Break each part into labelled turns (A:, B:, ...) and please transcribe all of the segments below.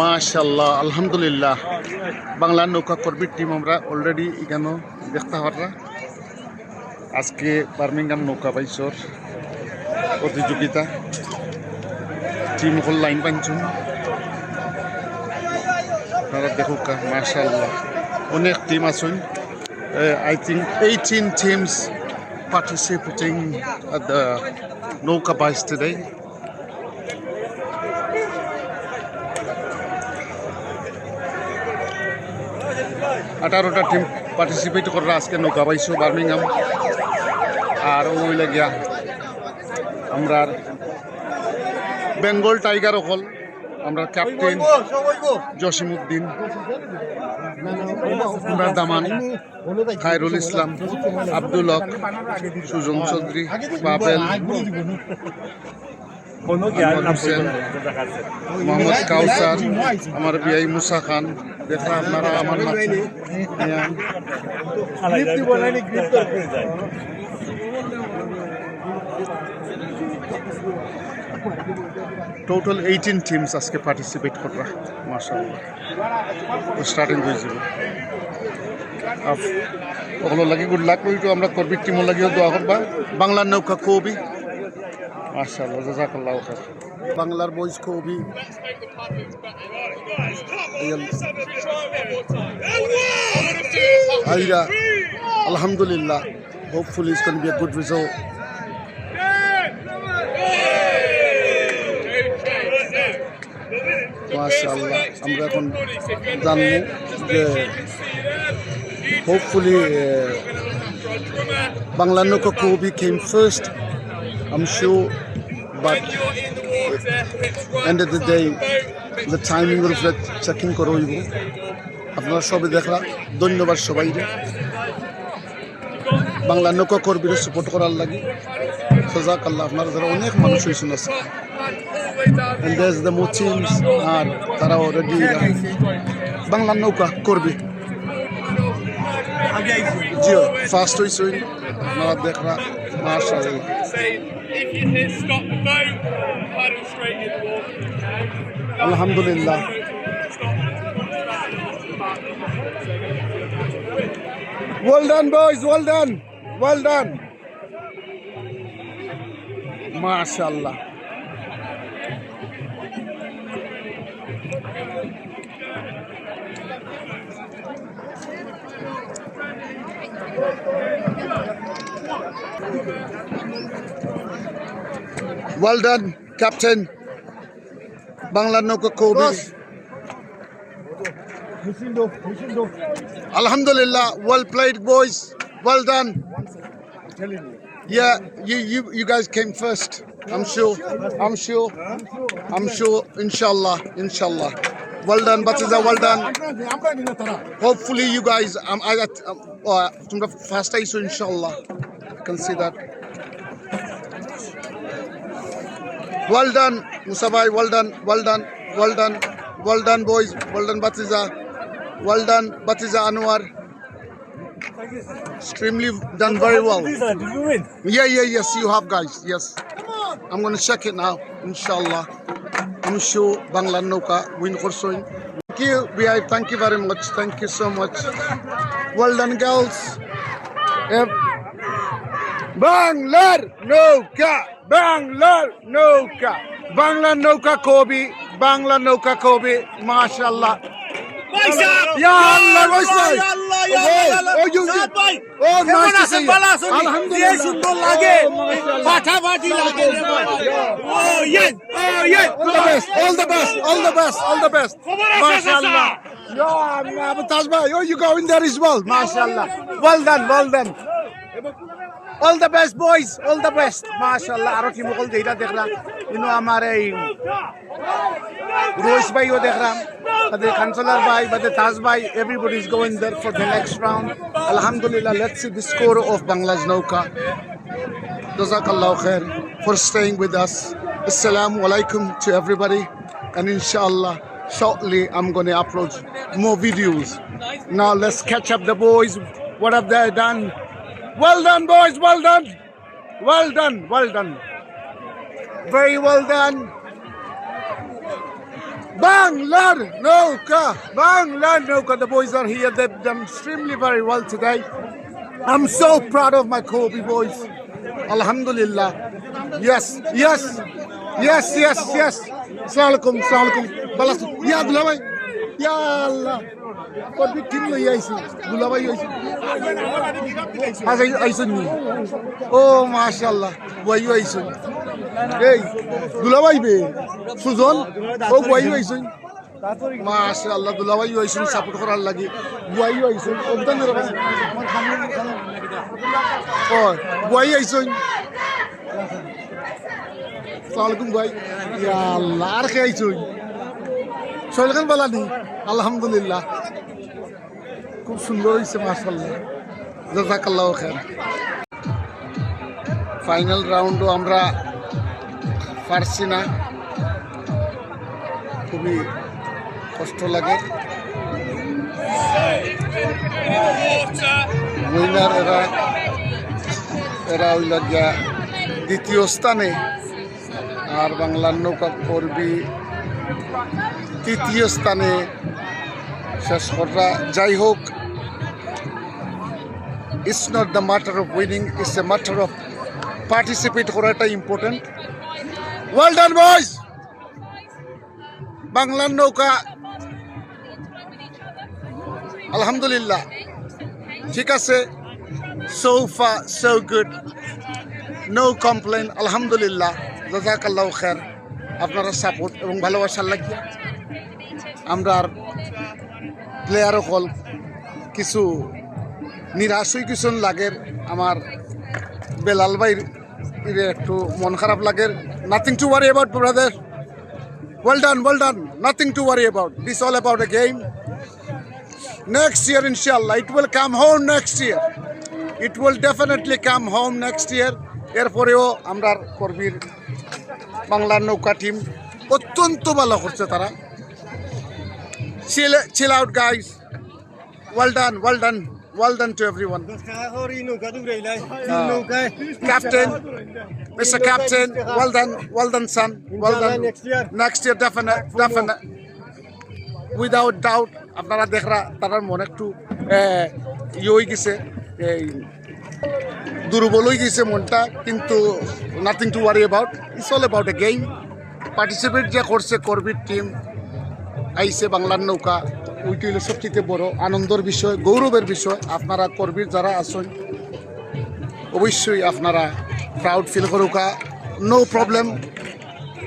A: মাশাল্লাহ আলহামদুলিল্লাহ। বাংলার নৌকা কর্মীর টিম আমরা অলরেডি এখানে দেখতে পারা আজকে বার্মিংহাম নৌকা বাইশর প্রতিযোগিতা। টিম হল লাইন পাঞ্চুন আপনারা দেখুক মাশাল্লাহ অনেক টিম আছেন। I think eighteen teams participating at নৌকা বাইশ today. আঠারোটা টিম পার্টিসিপেট করা আজকে নৌকা পাইছো বার্মিংহাম আর ওই লাগিয়া আমরা বেঙ্গল টাইগার অকল আমরা ক্যাপ্টেন জসিমউদ্দিন আমরা দামান, খায়রুল ইসলাম, আব্দুল হক, সুজন চৌধুরী, বাবেল মোহাম্মদ কাউসার, আমার বিআই মুসা খান, দেখা আপনারা, আমার। টোটাল এইটিন টিমস আজকে পার্টিসিপেট করা মার্শাল্লাহ স্টার্টিং হয়ে যাব। সকলো লাগি গুড লাক করিটো আমরা করবি টিমও লাগিও দোয়া করবা। বাংলার নৌকা কবি মার্শাল্লাহ জাজাকাল্লাহ খার বাংলার বয়স কবি আলহামদুলিল্লাহ। It's going to be a good মাশাআল্লাহ, আমরা এখন জানব যে হোপফুলি বাংলা নৌকা কবি first I'm sure, but end of the day, the timing of that checking করে হইব। আপনারা সবাই দেখলা, ধন্যবাদ সবাই বাংলা নৌকা কর্মীরা সাপোর্ট করার লাগে। সজাক আল্লাহ আপনারা যারা অনেক মানুষ হয়েছেন আছে and there's the more teams আর তারা অলরেডি বাংলা নৌকা করবে জিও ফার্স্ট হয়েছেন আপনারা দেখরা মার্শাল্লাহ
B: saying if you hit stop the boat, paddle straight in the water.
A: আলহামদুলিল্লাহ Well done, boys. Well done. Well done. MashaAllah. Well done, Captain. Bangla Noka Kobe. Alhamdulillah, well played, boys. Well done. Yeah, you, you, you guys came first. I'm sure. I'm sure. I'm sure. Inshallah. Inshallah. Well done, Batiza. Well done. Hopefully, you guys. Um, I got. Uh, first day, so inshallah, you can see that. Well done, Musabai. Well done, well done, well done, well done, boys. Well done, Batiza. Well done, Batiza Anwar. extremely done very well. Yeah, yeah, yes, you have guys, yes. I'm gonna check it now, inshallah. I'm sure Bangla Noka win Horsoin. Thank you, we thank you very much, thank you so much. Well done, girls. Yep. Banglar Noka. Bangla Noka Kobe. Bangla Noka Kobe. MashaAllah. Ya Allah, what's that? Oh, oh, you, you. Oh, nice to see you. Alhamdulillah.
C: সুন্দর লাগে
A: Oh, mashallah.
C: ফাটাফাটি লাগে রে ভাই ও yes O yes
A: All the best, all the best, all the best, all the best. MashaAllah. Yeah, Abu Tajbay, oh, you go in there as well. MashaAllah. Well done, well done. All the best, boys. All the best. MashaAllah. আরো কি মুকল যেটা দেখলাম ইনো আমার এই রোহিত ভাইও দেখলাম বাদে councillor ভাই বাদে তাজ ভাই everybody is going there for the next round আলহামদুলিল্লাহ let's see the score of Bangladesh নৌকা Jazakallah khair for staying with us. Assalamu alaikum to everybody. And inshallah, shortly I'm going to upload more videos. Now let's catch up the boys. What have they done? Well done, boys. Well done. Well done. Well done. Very well done. Banglar Nauka, Banglar Nauka. The boys are here. They've done extremely very well today. I'm so proud of my Kobe boys. Alhamdulillah. Yes, yes, yes, yes, yes. Assalamualaikum, assalamualaikum. Balas. Allah. Kobe team লই আইছি দুলা ভাই আইছি আজ আইছুন নি? ও মাশাআল্লাহ এই দুলা বে, সুজন, ও বইও আইছুন মাশাআল্লাহ দুলা ভাই আইছুন সাপোর্ট করার লাগি। বইও আইছুন অবদান রে ভাই। ও বই আইছুন সালামালাইকুম ভাই ইয়া আল্লাহ, আর কে শরীর বালা নি আলহামদুলিল্লাহ। খুব সুন্দর হয়েছে জাজাকাল্লাহ খের ফাইনাল রাউন্ডও আমরা পারছি না। খুবই কষ্ট লাগে। উইনার এরা এরা হইল গিয়া দ্বিতীয় স্থানে। আর বাংলার নৌকা কর্মী তৃতীয় স্থানে শেষ করা। যাই হোক it's not the matter of winning it's a matter of participate করাটা ইম্পর্টেন্ট ওয়েল ডান বয়স বাংলার নৌকা। আলহামদুলিল্লাহ। ঠিক আছে। সো ফা সো গুড নো কমপ্লেন আলহামদুলিল্লাহ। জাজাকাল্লাহ খের আপনারা সাপোর্ট এবং ভালোবাসার লাগিয়ে। আমরা প্লেয়ার হল কিছু নিরাশই কিছু লাগের। আমার বেলাল ভাইর একটু মন খারাপ লাগের। Nothing to worry about brother well done well done nothing to worry about this all about a game next year, inshallah, it will come home next year. It will definitely come home next year. এরপরেও আমরা কর্মীর বাংলার নৌকা team অত্যন্ত ভালো করছে তারা। Chill out guys well done well done well done to everyone Captain, Mr. Captain, well done, well done, son, well done.
C: next year.
A: Next year, definite, definite. Without doubt, আপনারা দেখরা তার মনে একটু ইয়ে হয়ে গেছে এই দুর্বল হয়ে গেছে মনটা কিন্তু nothing to worry about it's all about a game participate যে করছে করবির টিম আইসে বাংলার নৌকা, ওইটি হলো সবচেয়ে বড় আনন্দের বিষয়, গৌরবের বিষয়। আপনারা করবির যারা আছেন, অবশ্যই আপনারা প্রাউড ফিল করুকা। নো প্রবলেম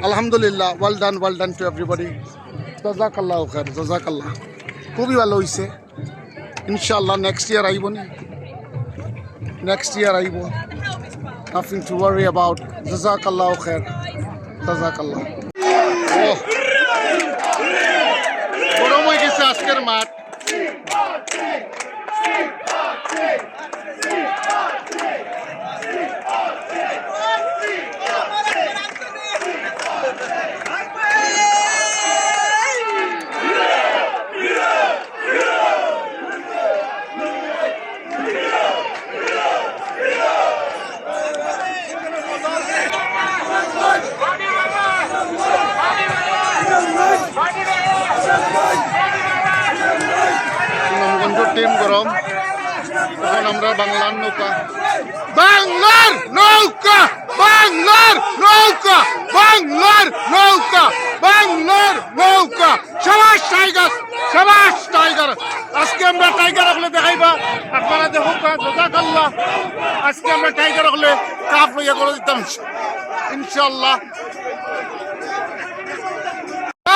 A: আলহামদুলিল্লাহ well done well done to everybody জাজাকাল্লাহ খার জাজাকাল্লাহ। খুবই ভালো হয়েছে ইনশাল্লাহ নেক্সট ইয়ার আইব নি। নেক্সট ইয়ার আইব। নাথিং টু ওয়ারি অ্যাবাউট জাজাকাল্লাহ খার জাজাকাল্লাহ। ও গরম গেছে আজকের মাঠ। টিম গরম। তখন আমরা বাংলার নৌকা। বাংলার নৌকা! বাংলার নৌকা! বাংলার নৌকা! বাংলার নৌকা! সবাস টাইগার! সবাস টাইগার! আজকে আমরা টাইগার হলে দেখাইবা। আপনারা দেখুন জাজাকাল্লাহ। আজকে আমরা টাইগার হলে কাপ লইয়া করে দিতাম ইনশাল্লাহ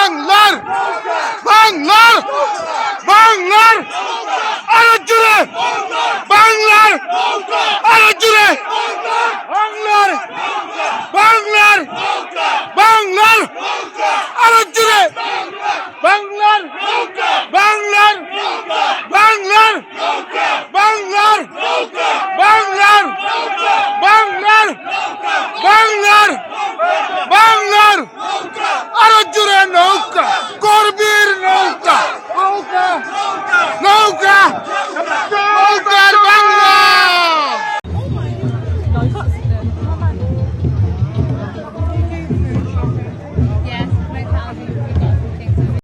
A: বাংলার বাংলার বাংলার আরও জুড়ে বাংলার আরও জুড়ে